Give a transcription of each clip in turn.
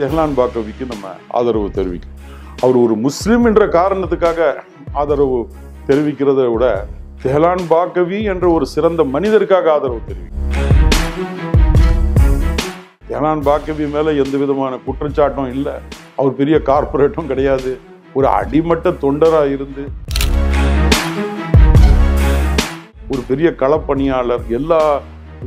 தெஹ்லான் பாக்கவிக்கு நம்ம ஆதரவு தெரிவிக்கும். அவர் ஒரு முஸ்லீம் என்ற காரணத்துக்காக ஆதரவு தெரிவிக்கிறத விட தெஹ்லான் பாக்கவி என்ற ஒரு சிறந்த மனிதருக்காக ஆதரவு தெரிவிக்கும். தெஹ்லான் பாக்கவி மேலே எந்த விதமான குற்றச்சாட்டும் இல்லை. அவர் பெரிய கார்ப்பரேட்டும் கிடையாது. ஒரு அடிமட்ட தொண்டராக இருந்து ஒரு பெரிய களப்பணியாளர் எல்லா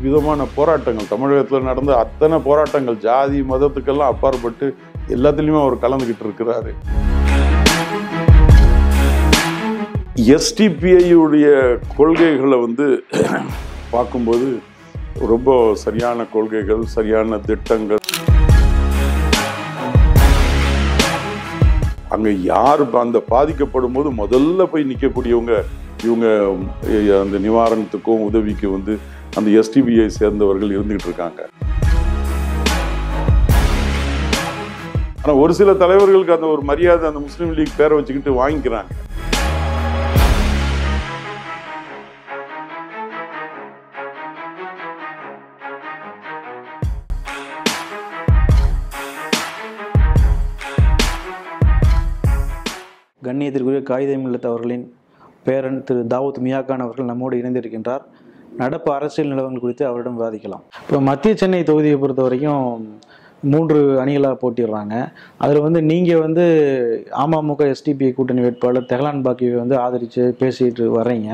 விதமான போராட்டங்கள். தமிழகத்தில் நடந்த அத்தனை போராட்டங்கள் ஜாதி மதத்துக்கெல்லாம் அப்பாற்பட்டு எல்லாத்துலேயுமே அவர் கலந்துக்கிட்டு இருக்கிறாரு. எஸ்டிபிஐயுடைய கொள்கைகளை வந்து பார்க்கும்போது ரொம்ப சரியான கொள்கைகள் சரியான திட்டங்கள். அங்கே யார் அந்த பாதிக்கப்படும் போது முதல்ல போய் நிற்கக்கூடியவங்க இவங்க அந்த நிவாரணத்துக்கும் உதவிக்கு வந்து அந்த எஸ்டிபிஐ சேர்ந்தவர்கள் இருந்துகிட்டு இருக்காங்க. ஆனால் ஒரு சில தலைவர்களுக்கு அந்த ஒரு மரியாதை அந்த முஸ்லீம் லீக் பேரை வச்சுக்கிட்டு வாங்கிக்கிறாங்க. கண்ணியத்திற்குரிய காகிதம் அவர்களின் பேரன் திரு தாவூத் மியாகான் அவர்கள் நம்மோடு இணைந்திருக்கின்றார். நடப்பு அரசியல் நிலவரங்கள் குறித்து அவரிடம் விவாதிக்கலாம். இப்போ மத்திய சென்னை தொகுதியை பொறுத்த வரைக்கும் மூன்று அணிகளாக போட்டிடுறாங்க அதில் வந்து நீங்கள் வந்து அமமுக எஸ்டிபி கூட்டணி வேட்பாளர் தெஹலான் பாக்கியை வந்து ஆதரித்து பேசிட்டு வர்றீங்க.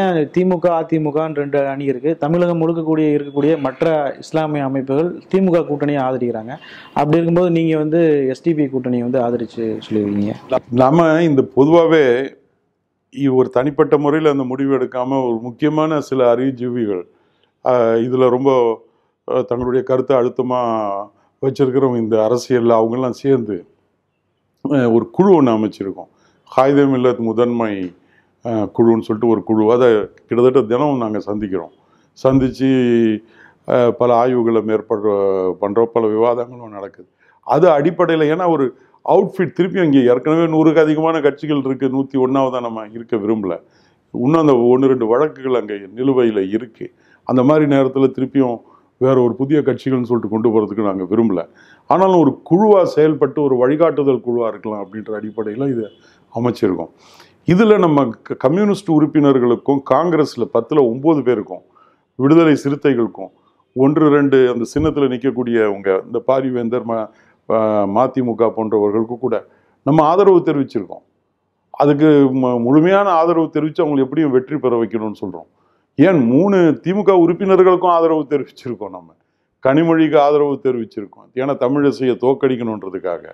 ஏன் திமுக அதிமுகன்னு ரெண்டு அணி இருக்குது தமிழகம் முழுக்கக்கூடிய இருக்கக்கூடிய மற்ற இஸ்லாமிய அமைப்புகள் திமுக கூட்டணியை ஆதரிக்கிறாங்க. அப்படி இருக்கும்போது நீங்கள் வந்து எஸ்டிபி கூட்டணியை வந்து ஆதரித்து சொல்லியிருக்கீங்க. நம்ம இந்த பொதுவாகவே ஒரு தனிப்பட்ட முறையில் அந்த முடிவு எடுக்காமல் ஒரு முக்கியமான சில அறிவுஜீவிகள் இதில் ரொம்ப தங்களுடைய கருத்தை அழுத்தமாக வச்சிருக்கிறவங்க இந்த அரசியலில் அவங்கெல்லாம் சேர்ந்து ஒரு குழு ஒன்று அமைச்சிருக்கோம். ஹாய்தம் இல்லத் முதன்மை குழுன்னு சொல்லிட்டு ஒரு குழு. அதை கிட்டத்தட்ட தினம் நாங்கள் சந்திக்கிறோம். சந்தித்து பல ஆய்வுகளை மேற்படுற பண்ணுறோம் பல விவாதங்களும் நடக்குது. அது அடிப்படையில் ஏன்னா ஒரு அவுட்ஃபிட் திருப்பி அங்கே ஏற்கனவே நூறுக்கு அதிகமான கட்சிகள் இருக்குது நூற்றி ஒன்றாவதாக நம்ம இருக்க விரும்பலை. இன்னும் அந்த ஒன்று ரெண்டு வழக்குகள் அங்கே நிலுவையில் இருக்குது அந்த மாதிரி நேரத்தில் திருப்பியும் வேற ஒரு புதிய கட்சிகள்னு சொல்லிட்டு கொண்டு போகிறதுக்கு நாங்கள் விரும்பலை. ஆனாலும் ஒரு குழுவாக செயல்பட்டு ஒரு வழிகாட்டுதல் குழுவாக இருக்கலாம் அப்படின்ற அடிப்படையில் இதை அமைச்சிருக்கோம். இதில் நம்ம க- கம்யூனிஸ்ட் உறுப்பினர்களுக்கும் காங்கிரஸில் பத்தில் ஒம்பது பேருக்கும் விடுதலை சிறுத்தைகளுக்கும் ஒன்று ரெண்டு அந்த சின்னத்தில் நிற்கக்கூடிய உங்கள் இந்த பாரிவேந்தர் ம மதிமுக போன்றவர்களுக்கு கூட நம்ம ஆதரவு தெரிவிச்சிருக்கோம். அதுக்கு முழுமையான ஆதரவு தெரிவித்து அவங்களை எப்படியும் வெற்றி பெற வைக்கணும்னு சொல்கிறோம் ஏன் மூணு திமுக உறுப்பினர்களுக்கும் ஆதரவு தெரிவிச்சிருக்கோம் நம்ம. கனிமொழிக்கு ஆதரவு தெரிவிச்சிருக்கோம். ஏன்னா தமிழிசையை தோக்கடிக்கணுன்றதுக்காக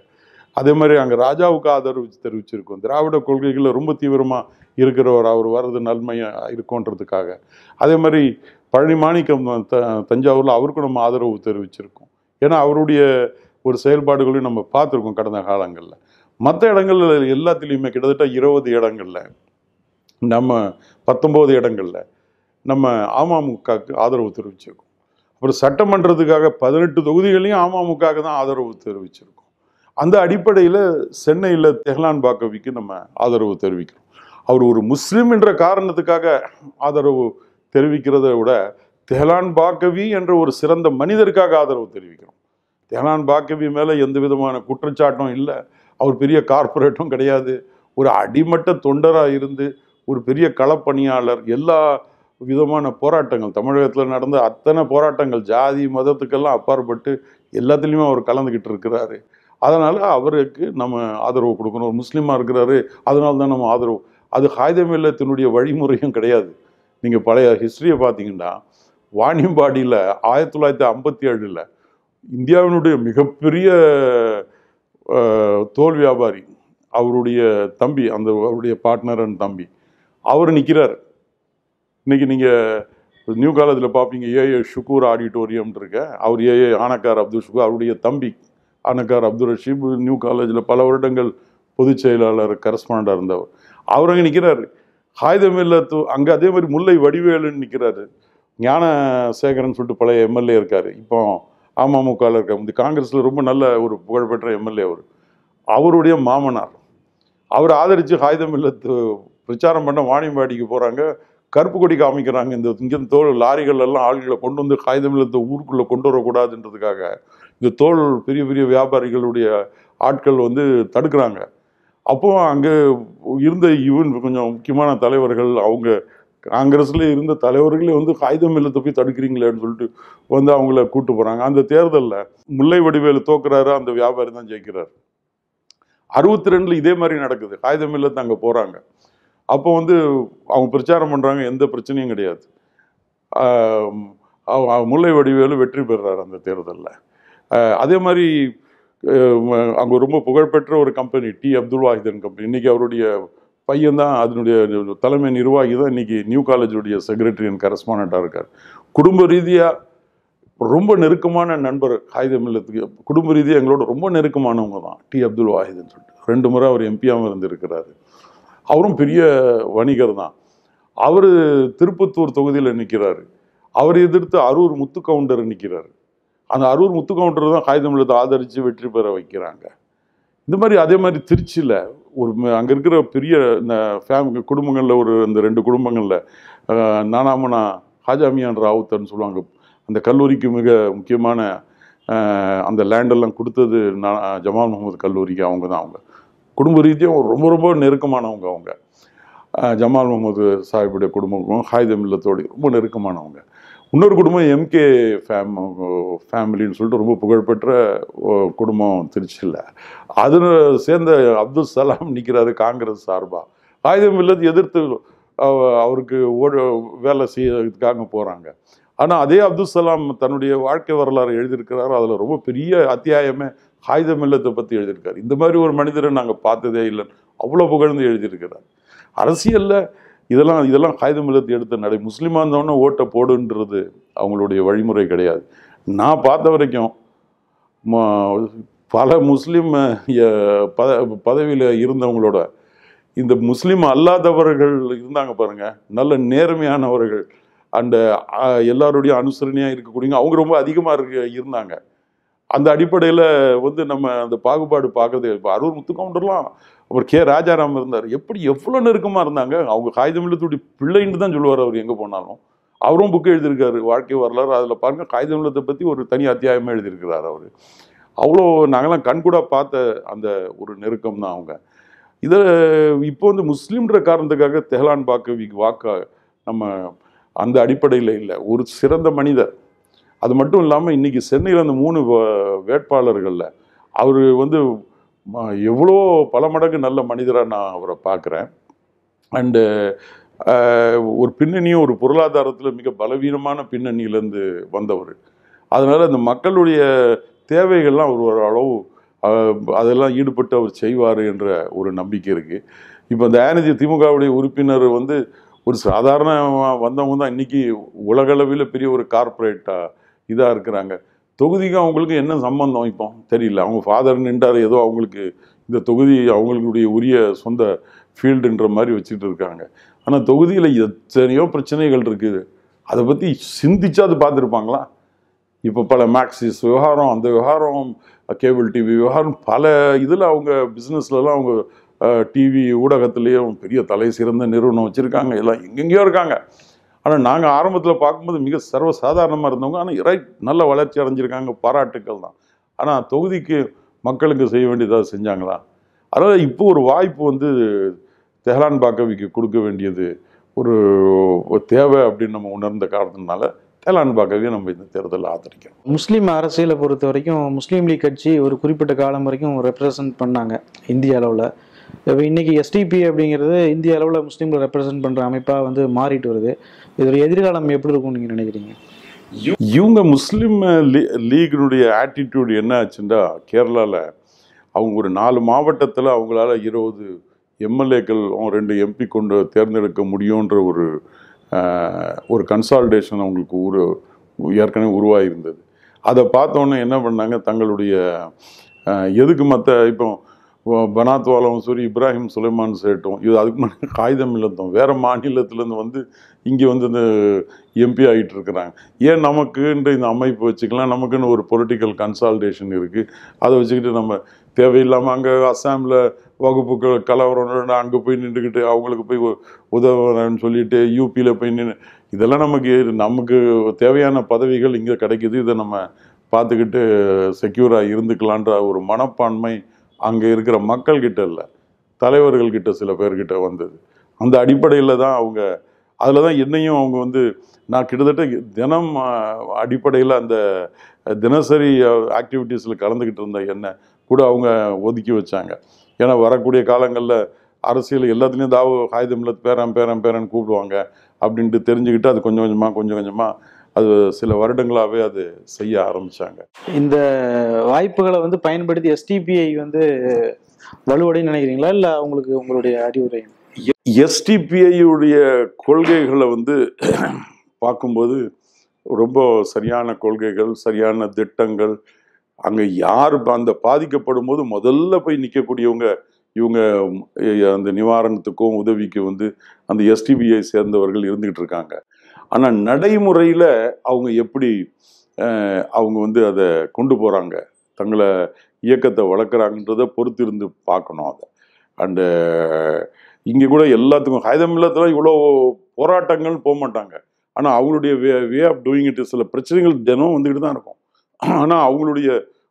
அதே மாதிரி அங்கே ராஜாவுக்கு ஆதரவு தெரிவிச்சிருக்கோம். திராவிட கொள்கைகளில் ரொம்ப தீவிரமாக இருக்கிறவர் அவர் வர்றது நன்மையாக இருக்கும்ன்றதுக்காக. அதே மாதிரி பழனி மாணிக்கம் த தஞ்சாவூரில் அவருக்கும் நம்ம ஆதரவு தெரிவிச்சிருக்கோம். ஏன்னா அவருடைய ஒரு செயல்பாடுகளையும் நம்ம பார்த்துருக்கோம் கடந்த காலங்களில். மற்ற இடங்கள்ல எல்லாத்துலேயுமே கிட்டத்தட்ட இருபது இடங்களில் நம்ம பத்தொம்போது இடங்களில் நம்ம அமமுகவுக்கு ஆதரவு தெரிவிச்சிருக்கோம். அப்புறம் சட்டமன்றத்துக்காக பதினெட்டு தொகுதிகளையும் அமமுகவுக்கு தான் ஆதரவு தெரிவிச்சிருக்கோம். அந்த அடிப்படையில் சென்னையில் தெஹ்லான் பாக்கவிக்கு நம்ம ஆதரவு தெரிவிக்கிறோம். அவர் ஒரு முஸ்லீம் என்ற காரணத்துக்காக ஆதரவு தெரிவிக்கிறத விட தெஹ்லான் பாக்கவி என்ற ஒரு சிறந்த மனிதருக்காக ஆதரவு தெரிவிக்கிறோம். தெஹ்லான் பாக்கவி மேலே எந்த விதமான குற்றச்சாட்டும் இல்லை. அவர் பெரிய கார்ப்பரேட்டும் கிடையாது. ஒரு அடிமட்ட தொண்டராக இருந்து ஒரு பெரிய களப்பணியாளர் எல்லா விதமான போராட்டங்கள் தமிழகத்தில் நடந்த அத்தனை போராட்டங்கள் ஜாதி மதத்துக்கெல்லாம் அப்பாற்பட்டு எல்லாத்துலேயுமே அவர் கலந்துக்கிட்டு இருக்கிறாரு. அதனால் அவருக்கு நம்ம ஆதரவு கொடுக்கணும். ஒரு முஸ்லீமாக இருக்கிறாரு அதனால தான் நம்ம ஆதரவு. அது ஹாய்தமில்லத்தினுடைய வழிமுறையும் கிடையாது. நீங்கள் பழைய ஹிஸ்ட்ரியை பார்த்தீங்கன்னா வாணியம்பாடியில் ஆயிரத்தி தொள்ளாயிரத்தி ஐம்பத்தி ஏழில் இந்தியாவினுடைய மிகப்பெரிய தோல் வியாபாரி அவருடைய தம்பி அந்த அவருடைய பார்ட்னர் அண்ட் தம்பி அவர் நிற்கிறார் இன்னைக்கு நீங்கள் நியூ காலேஜில் பார்ப்பீங்க ஏஏ ஷுக்கூர் ஆடிட்டோரியம்னு இருக்க. அவர் ஏஏ ஆனக்கார் அப்துல் ஷுக்கூர் அவருடைய தம்பி ஆனக்கார் அப்துல் ரஷீப் நியூ காலேஜில் பல வருடங்கள் பொதுச் செயலாளர் கரஸ்பாண்டாக இருந்தவர். அவர் அங்கே நிற்கிறார் ஹாயுதமில்லத்து அங்கே அதே மாதிரி முல்லை வடிவேலுன்னு நிற்கிறாரு ஞானசேகரன் சொல்லிட்டு பழைய எம்எல்ஏ இருக்கார். இப்போ அமமுகவில் இருக்க இந்த காங்கிரஸில் ரொம்ப நல்ல ஒரு புகழ்பெற்ற எம்எல்ஏ அவர். அவருடைய மாமனார். அவர் ஆதரித்து ஆயுதம் இல்லத்து பிரச்சாரம் பண்ண வாணியம்பாடிக்கு போகிறாங்க கருப்பு கொடி காமிக்கிறாங்க. இந்த இங்கே தோல் லாரிகள் எல்லாம் ஆள்களை கொண்டு வந்து காகிதம் இல்லத்தை ஊருக்குள்ளே கொண்டு வரக்கூடாதுன்றதுக்காக இந்த தோல் பெரிய பெரிய வியாபாரிகளுடைய ஆட்கள் வந்து தடுக்கிறாங்க. அப்போ அங்கே இருந்த இவன் கொஞ்சம் முக்கியமான தலைவர்கள் அவங்க காங்கிரஸில் இருந்த தலைவர்களே வந்து காகிதம் இல்லை தப்பி தடுக்கிறீங்களேன்னு சொல்லிட்டு வந்து அவங்கள கூட்டு போகிறாங்க அந்த தேர்தலில் முல்லை வடிவேலு தோக்குறாரு அந்த வியாபாரி தான் ஜெயிக்கிறார். அறுபத்தி ரெண்டில் இதே மாதிரி நடக்குது. காகிதம் இல்லை அங்கே போகிறாங்க அப்போ வந்து அவங்க பிரச்சாரம் பண்ணுறாங்க எந்த பிரச்சனையும் கிடையாது. அவ- முல்லை வடிவேலு வெற்றி பெறுறாரு அந்த தேர்தலில். அதே மாதிரி அங்கே ரொம்ப புகழ்பெற்ற ஒரு company T Abdul Wahidan company. இன்றைக்கி அவருடைய பையன் தான் அதனுடைய தலைமை நிர்வாகி தான் இன்னைக்கு நியூ காலேஜுடைய செக்ரட்டரி அண்ட் கரஸ்பாண்டாக இருக்கார். குடும்ப ரீதியாக ரொம்ப நெருக்கமான நண்பர் காகிதம் இல்லத்துக்கு குடும்ப ரீதியாக எங்களோட ரொம்ப நெருக்கமானவங்க தான் டி. அப்துல் வாஹிதுன்னு சொல்லிட்டு. ரெண்டு முறை அவர் எம்பியாகவும் இருந்திருக்கிறாரு. அவரும் பெரிய வணிகர் தான் அவர் திருப்பத்தூர் தொகுதியில் நிற்கிறாரு அவர் எதிர்த்து அரூர் முத்து கவுண்டர் நிற்கிறாரு அந்த அரூர் முத்து கவுண்டர் தான் காகிதம் ஆதரித்து வெற்றி பெற வைக்கிறாங்க. இந்த மாதிரி அதே மாதிரி திருச்சியில் ஒரு அங்கே இருக்கிற பெரிய இந்த ஃபேமிலி குடும்பங்களில் ஒரு இந்த ரெண்டு குடும்பங்களில் நானாமனா ஹாஜாமியான் ராவுத்தர்னு சொல்லுவாங்க. அந்த கல்லூரிக்கு மிக முக்கியமான அந்த லேண்டெல்லாம் கொடுத்தது நான் ஜமால் முகமது கல்லூரிக்கு அவங்க தான் அவங்க. குடும்ப ரீதியாக ரொம்ப ரொம்ப நெருக்கமானவங்க அவங்க. ஜமால் முகமது சாஹிபுடைய குடும்பம் ஹாயுதம் ரொம்ப நெருக்கமானவங்க. இன்னொரு குடும்பம் எம்கே ஃபேம் ஃபேமிலின்னு சொல்லிட்டு ரொம்ப புகழ்பெற்ற குடும்பம் திருச்சியில். அதில் சேர்ந்த அப்துல் சலாம் நிற்கிறாரு காங்கிரஸ் சார்பாக ஆயுதம் இல்லது எதிர்த்து அவருக்கு ஓட வேலை செய்யறதுக்காக போகிறாங்க ஆனால் அதே அப்துல் சலாம் தன்னுடைய வாழ்க்கை வரலாறு எழுதியிருக்கிறாரோ. அதில் ரொம்ப பெரிய அத்தியாயமே ஆயுதம் இல்லத்தை பற்றி எழுதியிருக்காரு. இந்த மாதிரி ஒரு மனிதரை நாங்கள் பார்த்ததே இல்லைன்னு அவ்வளோ புகழ்ந்து எழுதியிருக்கிறார். அரசியலில் இதெல்லாம் இதெல்லாம் காகிதம் இல்லத்தை எடுத்த நடை. முஸ்லீமாக இருந்தவொன்னே ஓட்டை போடுன்றது அவங்களுடைய வழிமுறை கிடையாது. நான் பார்த்த வரைக்கும் பல முஸ்லீம் பத பதவியில் இருந்தவங்களோட இந்த முஸ்லீம் அல்லாதவர்கள் இருந்தாங்க பாருங்கள் நல்ல நேர்மையானவர்கள். அந்த எல்லாருடைய அனுசரணையாக இருக்கக்கூடியவங்க அவங்க ரொம்ப அதிகமாக இருக்க இருந்தாங்க. அந்த அடிப்படையில் வந்து நம்ம அந்த பாகுபாடு பார்க்கறது இப்போ அரூர் முத்துக்கவுண்டர்லாம் அவர் கே ராஜாராம் இருந்தார். எப்படி எவ்வளோ நெருக்கமாக இருந்தாங்க? அவங்க காகிதம் இல்லத்துடைய பிள்ளைன்னு தான் சொல்லுவார் அவர் எங்கே போனாலும். அவரும் புக்கு எழுதியிருக்காரு. வாழ்க்கை வரலாறு அதில் பாருங்கள் காகிதம் இல்லத்தை பற்றி ஒரு தனி அத்தியாயமாக எழுதியிருக்கிறார் அவர். அவ்வளோ நாங்களாம் கண்கூடாக பார்த்த அந்த ஒரு நெருக்கம் தான் அவங்க. இதை இப்போ வந்து முஸ்லீம்ன்ற காரணத்துக்காக தெஹலான் பாக்கவிக்கு வாக்கா நம்ம அந்த அடிப்படையில் இல்லை. ஒரு சிறந்த மனிதர். அது மட்டும் இல்லாமல் இன்றைக்கி சென்னையில் அந்த மூணு வ- வேட்பாளர்களில் அவர் வந்து எவ்வளோ பல மடங்கு நல்ல மனிதராக நான் அவரை பார்க்குறேன். அண்டு ஒரு பின்னணியும் ஒரு பொருளாதாரத்தில் மிக பலவீனமான பின்னணியிலேருந்து வந்தவர். அதனால் அந்த மக்களுடைய தேவைகள்லாம் அவர் ஒரு அளவு அதெல்லாம் ஈடுபட்டு அவர் செய்வார் என்ற ஒரு நம்பிக்கை இருக்குது இப்போ இந்த ஆனதி திமுகவுடைய உறுப்பினர் வந்து ஒரு சாதாரண வந்தவங்க தான் இன்னைக்கு உலகளவில் பெரிய ஒரு கார்ப்பரேட்டாக இதாக இருக்கிறாங்க. தொகுதிக்கு அவங்களுக்கு என்ன சம்பந்தம் இப்போ? தெரியல. அவங்க ஃபாதர் நின்றார் ஏதோ அவங்களுக்கு இந்த தொகுதி அவங்களுடைய உரிய சொந்த ஃபீல்டுன்ற மாதிரி வச்சுட்டு இருக்காங்க. ஆனால் தொகுதியில் எத்தனையோ பிரச்சனைகள் இருக்குது. அதை பற்றி சிந்திச்சா அது பார்த்துருப்பாங்களா? இப்போ பல மேக்சிஸ் விவகாரம் அந்த விவகாரம் கேபிள் டிவி விவகாரம் பல இதில் அவங்க பிஸ்னஸ்லலாம் அவங்க டிவி ஊடகத்துலேயும் பெரிய தலை சிறந்த நிறுவனம் வச்சுருக்காங்க. எல்லாம் எங்கெங்கேயோ இருக்காங்க. ஆனால் நாங்கள் ஆரம்பத்தில் பார்க்கும்போது மிக சர்வசாதாரணமாக இருந்தவங்க. ஆனால் ரைட் நல்ல வளர்ச்சி அடைஞ்சிருக்காங்க பாராட்டுக்கள் தான். ஆனால் தொகுதிக்கு மக்களுக்கு செய்ய வேண்டியதாக செஞ்சாங்களா? அதனால் இப்போ ஒரு வாய்ப்பு வந்து தெஹலான் பாக்கவிக்கு கொடுக்க வேண்டியது ஒரு ஒரு தேவை அப்படின்னு நம்ம உணர்ந்த காரணத்தினால தெஹலான் பாக்கவியை நம்ம இந்த தேர்தலில் ஆதரிக்கிறோம். முஸ்லீம் அரசியலை பொறுத்த வரைக்கும் முஸ்லீம் லீக் கட்சி ஒரு குறிப்பிட்ட காலம் வரைக்கும் ரெப்ரசன்ட் பண்ணாங்க இந்திய அளவில். இப்போ இன்றைக்கி எஸ்டிபி அப்படிங்கிறது இந்திய அளவில் முஸ்லீம்களை ரெப்ரசன்ட் பண்ணுற அமைப்பாக வந்து மாறிட்டு வருது. இதோட எதிர்காலம் எப்படி இருக்கும்னு நீங்கள் நினைக்கிறீங்க? இவங்க முஸ்லீம் லீ லீகினுடைய ஆட்டிடியூடு என்ன ஆச்சுன்னா கேரளாவில் அவங்க ஒரு நாலு மாவட்டத்தில் அவங்களால இருபது எம்எல்ஏக்கள் ரெண்டு எம்பி கொண்டு தேர்ந்தெடுக்க முடியுன்ற ஒரு ஒரு கன்சால்டேஷன் அவங்களுக்கு உரு ஏற்கனவே உருவாகியிருந்தது அதை பார்த்தோன்னே என்ன பண்ணாங்க? தங்களுடைய எதுக்கு மற்ற இப்போ பனாத் வாலம் இப்ராஹிம் சுலைமான் சேட்டும். இது அதுக்கு முன்னாடி காகிதம் இல்லத்தோம். வேறு மாநிலத்திலேருந்து வந்து இங்கே வந்து இந்த எம்பி ஆகிட்டு இருக்கிறாங்க. ஏன் நமக்குன்ற இந்த அமைப்பு வச்சுக்கலாம்? நமக்குன்னு ஒரு பொலிட்டிக்கல் கன்சால்டேஷன் இருக்குது அதை வச்சுக்கிட்டு நம்ம தேவையில்லாமல் அங்கே அஸ்ஸாமில் வகுப்புகள் கலவரம் அங்கே போய் நின்றுக்கிட்டு அவங்களுக்கு போய் உதவுறேன்னு சொல்லிட்டு யூபியில் போய் நின்று இதெல்லாம் நமக்கு நமக்கு தேவையான பதவிகள் இங்கே கிடைக்குது. இதை நம்ம பார்த்துக்கிட்டு செக்யூராக இருந்துக்கலான்ற ஒரு மனப்பான்மை அங்கே இருக்கிற மக்கள்கிட்ட இல்லை. தலைவர்கள்கிட்ட சில பேர்கிட்ட வந்தது. அந்த அடிப்படையில் தான் அவங்க அதில் தான் என்னையும் அவங்க வந்து நான் கிட்டத்தட்ட தினம் அடிப்படையில் அந்த தினசரி ஆக்டிவிட்டீஸில் கலந்துக்கிட்டு இருந்த என்னை கூட அவங்க ஒதுக்கி வச்சாங்க. ஏன்னா வரக்கூடிய காலங்களில் அரசியல் எல்லாத்துலேயும் தாவோ காகிதமில்ல பேரன் பேரன் பேரன் கூப்பிடுவாங்க. அப்படின்ட்டு தெரிஞ்சுக்கிட்டு அது கொஞ்சம் கொஞ்சமாக கொஞ்சம் கொஞ்சமாக அது சில வருடங்களாகவே அது செய்ய ஆரம்பித்தாங்க இந்த வாய்ப்புகளை வந்து பயன்படுத்தி எஸ்டிபிஐ வந்து வலுவடைன்னு நினைக்கிறீங்களா? இல்லை உங்களுக்கு உங்களுடைய அறிவுரை? எஸ்டிபிஐயுடைய கொள்கைகளை வந்து பார்க்கும்போது ரொம்ப சரியான கொள்கைகள் சரியான திட்டங்கள். அங்கே யார் அந்த பாதிக்கப்படும் போது முதல்ல போய் நிற்கக்கூடியவங்க இவங்க அந்த நிவாரணத்துக்கும் உதவிக்கு வந்து அந்த எஸ்டிபிஐ சேர்ந்தவர்கள் இருந்துகிட்டு இருக்காங்க. ஆனால் நடைமுறையில் அவங்க எப்படி அவங்க வந்து அதை கொண்டு போகிறாங்க தங்களை இயக்கத்தை வளர்க்குறாங்கன்றதை பொறுத்து இருந்து பார்க்கணும் அதை. அண்டு இங்கே கூட எல்லாத்துக்கும் ஹைதமில்லத்தில் இவ்வளோ போராட்டங்கள் போக மாட்டாங்க. ஆனால் அவங்களுடைய way way of doing it சில பிரச்சனைகள் தினம் வந்துக்கிட்டு தான் இருக்கும். ஆனால் அவங்களுடைய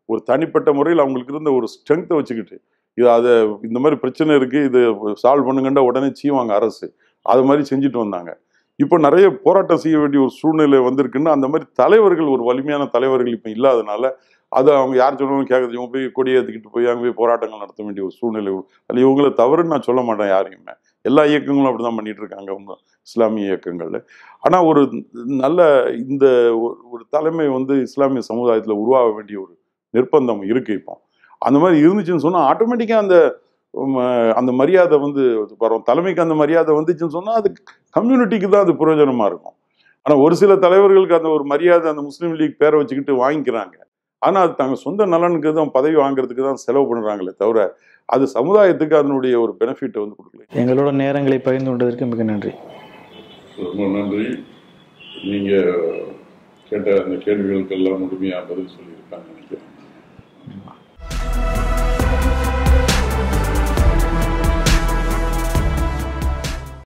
ஒரு தனிப்பட்ட முறையில் அவங்களுக்கு இருந்த ஒரு ஸ்ட்ரென்த்தை வச்சுக்கிட்டு இது அதை இந்த மாதிரி பிரச்சனை இருக்குது இது சால்வ் பண்ணுங்கன்ற உடனே செய்வாங்க அரசு. அது மாதிரி செஞ்சுட்டு வந்தாங்க. இப்போ நிறைய போராட்டம் செய்ய வேண்டிய ஒரு சூழ்நிலை வந்திருக்குன்னு அந்த மாதிரி தலைவர்கள் ஒரு வலிமையான தலைவர்கள் இப்போ இல்லாதனால அதை அவங்க யார் சொன்னாலும் கேட்கறது இவங்க போய் கொடி ஏற்றிக்கிட்டு போய் அங்கே போய் போராட்டங்கள் நடத்த வேண்டிய ஒரு சூழ்நிலை அதில் இவங்களை தவறுன்னு நான் சொல்ல மாட்டேன் யாரையுமே. எல்லா இயக்கங்களும் அப்படி தான் பண்ணிட்டு இருக்காங்க அவங்க இஸ்லாமிய இயக்கங்கள்ல. ஆனால் ஒரு நல்ல இந்த ஒரு- ஒரு தலைமை வந்து இஸ்லாமிய சமுதாயத்தில் உருவாக வேண்டிய ஒரு நிர்பந்தம் இருக்கு இப்போ. அந்த மாதிரி இருந்துச்சுன்னு சொன்னால் ஆட்டோமேட்டிக்காக அந்த அந்த மரியாதை வந்து வரும். தலைமைக்கு அந்த மரியாதை வந்துச்சுன்னு சொன்னால் அது கம்யூனிட்டிக்கு தான் அது பிரயோஜனமாக இருக்கும். ஆனால் ஒரு சில தலைவர்களுக்கு அந்த ஒரு மரியாதை அந்த முஸ்லீம் லீக் பேரை வச்சுக்கிட்டு வாங்கிக்கிறாங்க. ஆனால் அது தங்க சொந்த நலனுக்கு தான் பதவி வாங்குறதுக்கு தான் செலவு பண்ணுறாங்களே தவிர அது சமுதாயத்துக்கு அதனுடைய ஒரு பெனிஃபிட்டை வந்து கொடுக்கல எங்களோட நேரங்களை பகிர்ந்து கொண்டதற்கு மிக நன்றி. ரொம்ப நன்றி. நீங்கள் கேட்ட அந்த கேள்விகளுக்கெல்லாம் முழுமையாக பதில் சொல்லியிருக்காங்க நினைக்கிறேன்.